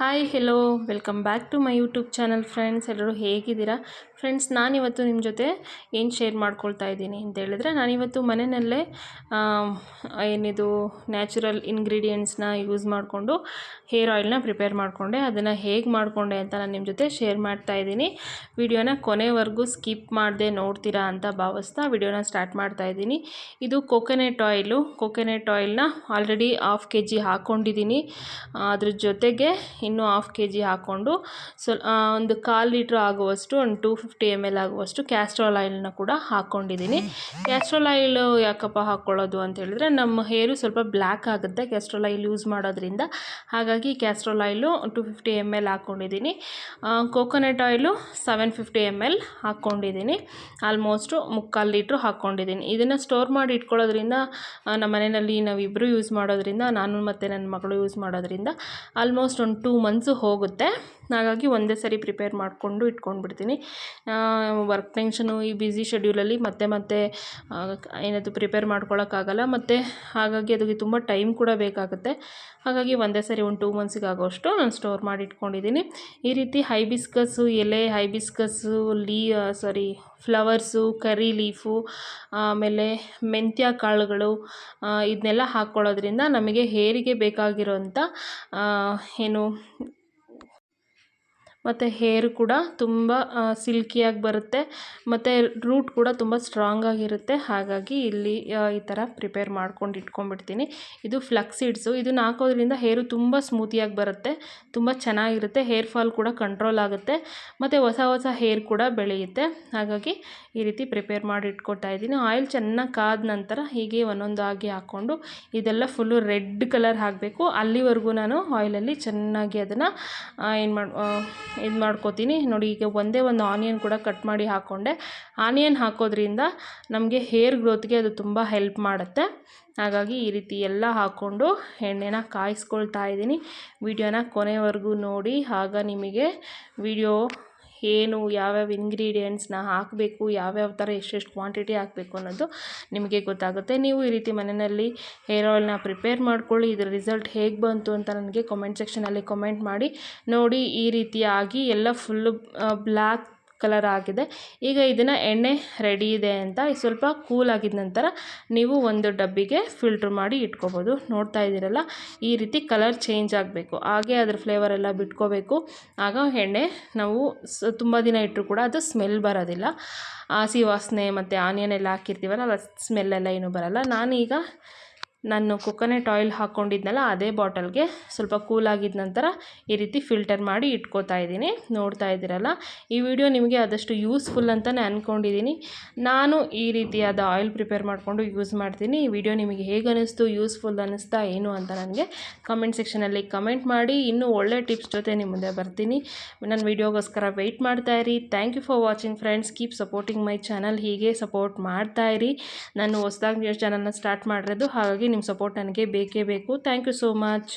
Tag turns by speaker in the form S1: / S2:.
S1: Hi hello welcome back to my YouTube channel friends ಎಲ್ಲರೂ ಹೇಗಿದ್ದೀರಾ? Friends ನಾನಿವತ್ತು ನಿಮ್ಮ ಜೊತೆ ಏನು ಶೇರ್ ಮಾಡ್ಕೊಳ್ತಾ ಇದ್ದೀನಿ ಅಂತ ಹೇಳಿದ್ರೆ, ನಾನಿವತ್ತು ಮನೆಯಲ್ಲೇ ಏನಿದು ನ್ಯಾಚುರಲ್ ಇಂಗ್ರೀಡಿಯೆಂಟ್ಸ್ನ ಯೂಸ್ ಮಾಡಿಕೊಂಡು ಹೇರ್ ಆಯಿಲ್ನ ಪ್ರಿಪೇರ್ ಮಾಡಿಕೊಂಡೆ. ಅದನ್ನು ಹೇಗೆ ಮಾಡಿಕೊಂಡೆ ಅಂತ ನಾನು ನಿಮ್ಮ ಜೊತೆ ಶೇರ್ ಮಾಡ್ತಾ ಇದ್ದೀನಿ. ವಿಡಿಯೋನ ಕೊನೆವರೆಗೂ ಸ್ಕಿಪ್ ಮಾಡದೆ ನೋಡ್ತೀರಾ ಅಂತ ಭಾವಿಸ್ತಾ ವಿಡಿಯೋನ ಸ್ಟಾರ್ಟ್ ಮಾಡ್ತಾ ಇದ್ದೀನಿ. ಇದು ಕೊಕೊನೆಟ್ ಆಯಿಲು ಕೊಕೊನೆಟ್ ಆಯಿಲ್ನ ಆಲ್ರೆಡಿ ಹಾಫ್ ಕೆ ಜಿ ಹಾಕ್ಕೊಂಡಿದ್ದೀನಿ ಅದ್ರ ಜೊತೆಗೆ ಇನ್ನೂ ಹಾಫ್ ಕೆ ಜಿ ಹಾಕ್ಕೊಂಡು ಸ್ವಲ್ಪ ಒಂದು ಕಾಲು ಲೀಟ್ರ್ ಆಗುವಷ್ಟು ಒಂದು ಟೂ ಫಿಫ್ಟಿ ಎಂ ಎಲ್ ಆಗುವಷ್ಟು ಕ್ಯಾಸ್ಟ್ರಾಲ್ ಆಯಿಲ್ನ ಕೂಡ ಹಾಕ್ಕೊಂಡಿದ್ದೀನಿ ಕ್ಯಾಸ್ಟ್ರಾಲ್ ಆಯಿಲ್ ಯಾಕಪ್ಪ ಹಾಕ್ಕೊಳ್ಳೋದು ಅಂತ ಹೇಳಿದ್ರೆ, ನಮ್ಮ ಹೇರು ಸ್ವಲ್ಪ ಬ್ಲ್ಯಾಕ್ ಆಗುತ್ತೆ ಕ್ಯಾಸ್ಟ್ರಾಲ್ ಆಯಿಲ್ ಯೂಸ್ ಮಾಡೋದ್ರಿಂದ. ಹಾಗಾಗಿ Castrol oil two fifty M L ಹಾಕ್ಕೊಂಡಿದ್ದೀನಿ coconut oil seven fifty M L ಹಾಕ್ಕೊಂಡಿದ್ದೀನಿ ಆಲ್ಮೋಸ್ಟು ಮುಕ್ಕಾಲು ಲೀಟ್ರು ಹಾಕ್ಕೊಂಡಿದ್ದೀನಿ ಇದನ್ನು ಸ್ಟೋರ್ ಮಾಡಿ ಇಟ್ಕೊಳ್ಳೋದ್ರಿಂದ ನಮ್ಮ ಮನೆಯಲ್ಲಿ ನಾವಿಬ್ಬರು ಯೂಸ್ ಮಾಡೋದ್ರಿಂದ, ನಾನು ಮತ್ತು ನನ್ನ ಮಗಳು ಯೂಸ್ ಮಾಡೋದ್ರಿಂದ ಆಲ್ಮೋಸ್ಟ್ ಒಂದು ಟೂ ಮಂತ್ಸು ಹೋಗುತ್ತೆ. ಹಾಗಾಗಿ ಒಂದೇ ಸರಿ ಪ್ರಿಪೇರ್ ಮಾಡಿಕೊಂಡು ಇಟ್ಕೊಂಡ್ಬಿಡ್ತೀನಿ. ವರ್ಕ್ ಟೆನ್ಷನು ಈ ಬ್ಯುಸಿ ಶೆಡ್ಯೂಲಲ್ಲಿ ಮತ್ತೆ ಮತ್ತೆ ಏನದು ಪ್ರಿಪೇರ್ ಮಾಡ್ಕೊಳ್ಳೋಕ್ಕಾಗಲ್ಲ ಮತ್ತು ಹಾಗಾಗಿ ಅದಕ್ಕೆ ತುಂಬ ಟೈಮ್ ಕೂಡ ಬೇಕಾಗುತ್ತೆ. ಹಾಗಾಗಿ ಒಂದೇ ಸರಿ ಒಂದು ಟೂ ಮಂತ್ಸಿಗೆ ಆಗೋಷ್ಟು ನಾನು ಸ್ಟೋರ್ ಮಾಡಿ ಇಟ್ಕೊಂಡಿದ್ದೀನಿ ಈ ರೀತಿ ಹೈಬಿಸ್ಕಸ್ಸು ಎಲೆ ಹೈಬಿಸ್ಕಸ್ಸು ಲೀ ಸಾರಿ ಫ್ಲವರ್ಸು ಕರಿ ಲೀಫು ಆಮೇಲೆ ಮೆಂತ್ಯ ಕಾಳುಗಳು ಇದನ್ನೆಲ್ಲ ಹಾಕ್ಕೊಳ್ಳೋದ್ರಿಂದ ನಮಗೆ ಹೇರಿಗೆ ಬೇಕಾಗಿರೋಂಥ ಏನು ಮತ್ತು ಹೇರ್ ಕೂಡ ತುಂಬ ಸಿಲ್ಕಿಯಾಗಿ ಬರುತ್ತೆ. ಮತ್ತು ರೂಟ್ ಕೂಡ ತುಂಬ ಸ್ಟ್ರಾಂಗಾಗಿರುತ್ತೆ ಹಾಗಾಗಿ ಇಲ್ಲಿ ಈ ಥರ ಪ್ರಿಪೇರ್ ಮಾಡ್ಕೊಂಡು ಇಟ್ಕೊಂಡ್ಬಿಡ್ತೀನಿ. ಇದು ಫ್ಲಕ್ಸಿಡ್ಸು ಇದನ್ನ ಹಾಕೋದ್ರಿಂದ ಹೇರು ತುಂಬ ಸ್ಮೂತಿಯಾಗಿ ಬರುತ್ತೆ. ತುಂಬ ಚೆನ್ನಾಗಿರುತ್ತೆ. ಹೇರ್ ಫಾಲ್ ಕೂಡ ಕಂಟ್ರೋಲ್ ಆಗುತ್ತೆ. ಮತ್ತು ಹೊಸ ಹೊಸ ಹೇರ್ ಕೂಡ ಬೆಳೆಯುತ್ತೆ. ಹಾಗಾಗಿ ಈ ರೀತಿ ಪ್ರಿಪೇರ್ ಮಾಡಿ ಇಟ್ಕೊತಾ ಇದ್ದೀನಿ. ಆಯಿಲ್ ಚೆನ್ನಾಗಿ ಕಾದ ನಂತರ ಹೀಗೆ ಒಂದೊಂದಾಗಿ ಹಾಕ್ಕೊಂಡು ಇದೆಲ್ಲ ಫುಲ್ಲು ರೆಡ್ ಕಲರ್ ಹಾಕಬೇಕು. ಅಲ್ಲಿವರೆಗೂ ನಾನು ಆಯಿಲಲ್ಲಿ ಚೆನ್ನಾಗಿ ಅದನ್ನು ಏನು ಮಾಡಿ ಇದು ಮಾಡ್ಕೋತೀನಿ. ನೋಡಿ, ಈಗ ಒಂದೇ ಒಂದು ಆನಿಯನ್ ಕೂಡ ಕಟ್ ಮಾಡಿ ಹಾಕ್ಕೊಂಡೆ ಆನಿಯನ್ ಹಾಕೋದ್ರಿಂದ ನಮಗೆ ಹೇರ್ ಗ್ರೋತ್ಗೆ ಅದು ತುಂಬ ಹೆಲ್ಪ್ ಮಾಡುತ್ತೆ. ಹಾಗಾಗಿ ಈ ರೀತಿ ಎಲ್ಲ ಹಾಕ್ಕೊಂಡು ಎಣ್ಣೆನ ಕಾಯಿಸ್ಕೊಳ್ತಾ ಇದ್ದೀನಿ. ವಿಡಿಯೋನ ಕೊನೆವರೆಗೂ ನೋಡಿ. ಆಗ ನಿಮಗೆ ವಿಡಿಯೋ ಏನು ಯಾವ್ಯಾವ ಇಂಗ್ರೀಡಿಯೆಂಟ್ಸ್ನ ಹಾಕಬೇಕು, ಯಾವ್ಯಾವ ಥರ ಎಷ್ಟೆಷ್ಟು ಕ್ವಾಂಟಿಟಿ ಹಾಕಬೇಕು ಅನ್ನೋದು ನಿಮಗೆ ಗೊತ್ತಾಗುತ್ತೆ. ನೀವು ಈ ರೀತಿ ಮನೆಯಲ್ಲಿ ಹೇರ್ ಆಯಿಲ್ನ ಪ್ರಿಪೇರ್ ಮಾಡ್ಕೊಳ್ಳಿ, ಇದರ ರಿಸಲ್ಟ್ ಹೇಗೆ ಬಂತು ಅಂತ ನನಗೆ ಕಾಮೆಂಟ್ ಸೆಕ್ಷನಲ್ಲಿ ಕಮೆಂಟ್ ಮಾಡಿ. ನೋಡಿ ಈ ರೀತಿಯಾಗಿ ಎಲ್ಲ ಫುಲ್ಲು ಬ್ಲ್ಯಾಕ್ ಕಲರ್ ಆಗಿದೆ. ಈಗ ಇದನ್ನು ಎಣ್ಣೆ ರೆಡಿ ಇದೆ ಅಂತ ಸ್ವಲ್ಪ ಕೂಲ್ ಆಗಿದ ನಂತರ ನೀವು ಒಂದು ಡಬ್ಬಿಗೆ ಫಿಲ್ಟ್ರ್ ಮಾಡಿ ಇಟ್ಕೋಬೋದು. ನೋಡ್ತಾ ಇದ್ದೀರಲ್ಲ, ಈ ರೀತಿ ಕಲರ್ ಚೇಂಜ್ ಆಗಬೇಕು. ಹಾಗೆ ಅದ್ರ ಫ್ಲೇವರ್ ಎಲ್ಲ ಬಿಟ್ಕೋಬೇಕು. ಆಗ ಎಣ್ಣೆ ನಾವು ಸ ತುಂಬ ದಿನ ಇಟ್ಟರು ಕೂಡ ಅದು ಸ್ಮೆಲ್ ಬರೋದಿಲ್ಲ. ಹಸಿ ವಾಸನೆ ಮತ್ತು ಆನಿಯನ್ ಎಲ್ಲ ಹಾಕಿರ್ತೀವಲ್ಲ ಸ್ಮೆಲ್ಲೆಲ್ಲ ಏನೂ ಬರೋಲ್ಲ. ನಾನೀಗ ನಾನು ಕೊಕೊನೆಟ್ ಆಯಿಲ್ ಹಾಕ್ಕೊಂಡಿದ್ನಲ್ಲ ಅದೇ ಬಾಟಲ್ಗೆ ಸ್ವಲ್ಪ ಕೂಲ್ ಆಗಿದ ನಂತರ ಈ ರೀತಿ ಫಿಲ್ಟರ್ ಮಾಡಿ ಇಟ್ಕೋತಾ ಇದ್ದೀನಿ. ನೋಡ್ತಾ ಇದ್ದೀರಲ್ಲ? ಈ ವಿಡಿಯೋ ನಿಮಗೆ ಆದಷ್ಟು ಯೂಸ್ಫುಲ್ ಅಂತಲೇ ಅಂದ್ಕೊಂಡಿದ್ದೀನಿ ನಾನು ಈ ರೀತಿಯಾದ ಆಯಿಲ್ ಪ್ರಿಪೇರ್ ಮಾಡಿಕೊಂಡು ಯೂಸ್ ಮಾಡ್ತೀನಿ. ಈ ವಿಡಿಯೋ ನಿಮಗೆ ಹೇಗೆ ಅನ್ನಿಸ್ತು ಯೂಸ್ಫುಲ್ ಅನ್ನಿಸ್ತಾ ಏನು ಅಂತ ನನಗೆ ಕಮೆಂಟ್ ಸೆಕ್ಷನಲ್ಲಿ ಕಮೆಂಟ್ ಮಾಡಿ. ಇನ್ನೂ ಒಳ್ಳೆ ಟಿಪ್ಸ್ ಜೊತೆ ನಿಮ್ಮ ಮುಂದೆ ಬರ್ತೀನಿ. ನನ್ನ ವಿಡಿಯೋಗೋಸ್ಕರ ವೆಯ್ಟ್ ಇರಿ. Thank you for watching friends keep supporting my channel ಹೀಗೆ ಸಪೋರ್ಟ್ ಮಾಡ್ತಾ ಇರಿ. ನಾನು ಹೊಸ್ದಾಗಿ ಚಾನಲ್ನ ಸ್ಟಾರ್ಟ್ ಮಾಡಿರೋದು, ಹಾಗಾಗಿ ನಿಮ್ಮ ಸಪೋರ್ಟ್ ನನಗೆ ಬೇಕೇ ಬೇಕು. Thank you so much